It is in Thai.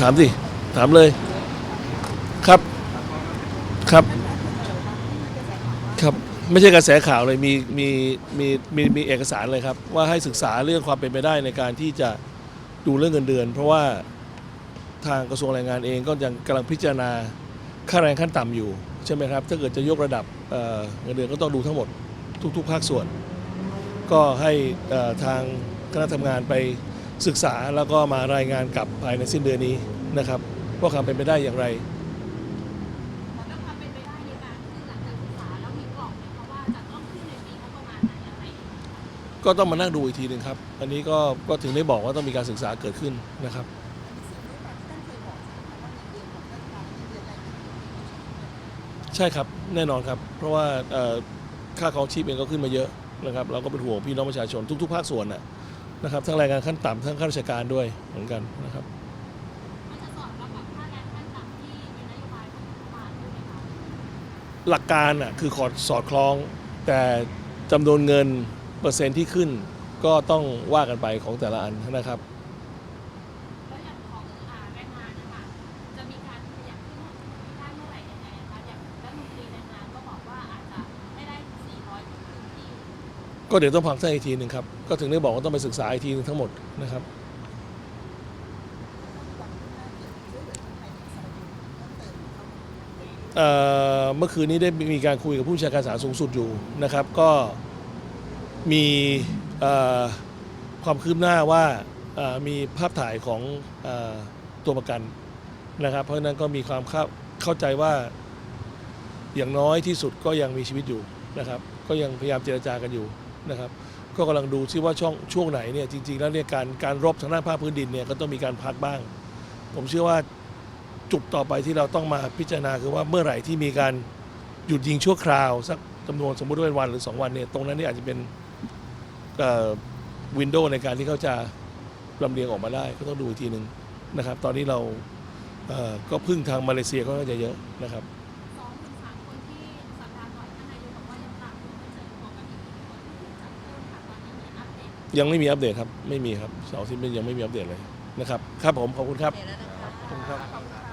ถามสิ ถามเลย ครับ ครับ ครับ ไม่ใช่กระแสข่าวเลย มี มี มี มี มีเอกสารเลยครับ ว่าให้ศึกษาเรื่องความเป็นไปได้ในการที่จะดูเรื่องเงินเดือน เพราะว่าทางกระทรวงแรงงานเองก็ยังกำลังพิจารณาค่าแรงขั้นต่ำอยู่ ใช่ไหมครับ ถ้าเกิดจะยกระดับเเงินเดือนก็ต้องดูทั้งหมดทุก ๆ ภาคส่วน ก็ให้ทาง คณะทำงานไปศึกษาแล้วก็มารายงานกลับภายในสิ้นเดือนนี้นะครับว่าความเป็นไปได้อย่างไรแล้วก็ความเป็นไปได้ในการขึ้นหลังจากศึกษาแล้วมีกรอบไหมคะว่าจะต้องขึ้นในปีงบประมาณไหนยังไงก็ต้องมานั่งดูอีกทีหนึ่งครับ อันนี้ก็ก็ถึงได้บอกว่าต้องมีการศึกษาเกิดขึ้นนะครับ ใช่ครับแน่นอนครับ เพราะว่าเอ่อค่าครองชีพเองก็ขึ้นมาเยอะนะครับ เราก็เป็นห่วงพี่น้องประชาชนทุก ๆ ภาคส่วนนะ นะครับทั้งแรงงานขั้นต่ำทั้งข้าราชการด้วยเหมือนกันนะครับมันจะสอดรับกับค่าแรงขั้นต่ำที่เป็นนโยบายของรัฐบาลด้วยไหมคะหลักการน่ะคือขอดสอดคล้อง แต่จำนวนเงินเปอร์เซ็นต์ที่ขึ้น ก็ต้องว่ากันไปของแต่ละอันนะครับ แล้วอย่างของอ่าแรงงานนะคะจะมีการขยับขึ้นได้เมื่อไหร่ยังไงคะอย่างรัฐมนตรีแรงงานก็บอกว่าอาจจะไม่ได้ 400ทุกพื้นที่ ก็เดี๋ยวต้องฟังท่านอีกทีหนึ่งครับก็ถึงได้บอกว่าต้องไปศึกษาอีกทีหนึงทั้งหมดนะครับเมื่อคืนนี้ได้มีการคุยกับผู้ชาการศาลสูงสุดอยู่นะครับ ก็มีความคืบหน้าว่ามีภาพถ่ายของอตัวประกันนะครับ เพราะฉะนั้นก็มีความเข้าเข้าใจว่าอย่างน้อยที่สุดก็ยังมีชีวิตอยู่นะครับ ก็ยังพยายามเจรจากันอยู่ นะครับก็กำลังดูซิว่าช่องช่วงไหนเนี่ยจริง ๆ แล้วเนี่ยการการรบทางด้านภาคพื้นดินเนี่ยก็ต้องมีการพักบ้าง ผมเชื่อว่าจุดต่อไปที่เราต้องมาพิจารณาคือว่าเมื่อไหร่ที่มีการหยุดยิงชั่วคราวสักจำนวนสมมติว่าเป็นวันหรือ 2 วันเนี่ยตรงนั้นเนี่ยอาจจะเป็นวินโดว์ในการที่เขาจะลำเลียงออกมาได้ก็ต้องดูอีกทีหนึ่งนะครับ ตอนนี้เราก็พึ่งทางมาเลเซียก็น่าจะเยอะนะครับ ยังไม่มีอัปเดตครับ ไม่มีครับเสาร์อาที่ยังไม่มีอัปเดตเลยนะครับ ครับผมขอบคุณครับเดี๋ยวแล้วนะคะขอบคุณครับ